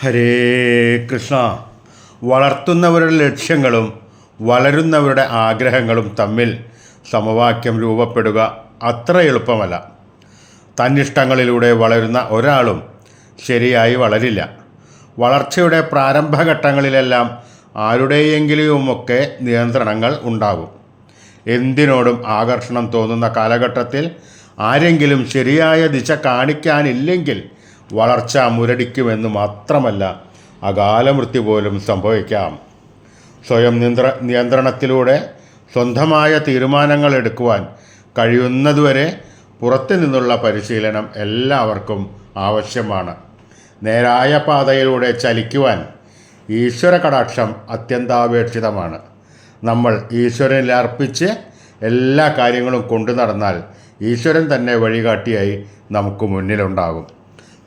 ഹരേ കൃഷ്ണ. വളർത്തുന്നവരുടെ ലക്ഷ്യങ്ങളും വളരുന്നവരുടെ ആഗ്രഹങ്ങളും തമ്മിൽ സമവാക്യം രൂപപ്പെടുക അത്ര എളുപ്പമല്ല. തന്നിഷ്ടങ്ങളിലൂടെ വളരുന്ന ഒരാളും ശരിയായി വളരില്ല. വളർച്ചയുടെ പ്രാരംഭഘട്ടങ്ങളിലെല്ലാം ആരുടെയെങ്കിലുമൊക്കെ നിയന്ത്രണങ്ങൾ ഉണ്ടാകും. എന്തിനോടും ആകർഷണം തോന്നുന്ന കാലഘട്ടത്തിൽ ആരെങ്കിലും ശരിയായ ദിശ കാണിക്കാനില്ലെങ്കിൽ വളർച്ച മുരടിക്കുമെന്ന് മാത്രമല്ല അകാലമൃത്യു പോലും സംഭവിക്കാം. സ്വയം നിയന്ത്ര നിയന്ത്രണത്തിലൂടെ സ്വന്തമായ തീരുമാനങ്ങൾ എടുക്കുവാൻ കഴിയുന്നതുവരെ പുറത്തു നിന്നുള്ള പരിശീലനം എല്ലാവർക്കും ആവശ്യമാണ്. നേരായ പാതയിലൂടെ ചലിക്കുവാൻ ഈശ്വര കടാക്ഷം അത്യന്താപേക്ഷിതമാണ്. നമ്മൾ ഈശ്വരനിൽ അർപ്പിച്ച് എല്ലാ കാര്യങ്ങളും കൊണ്ടു നടന്നാൽ ഈശ്വരൻ തന്നെ വഴികാട്ടിയായി നമുക്ക് മുന്നിലുണ്ടാകും.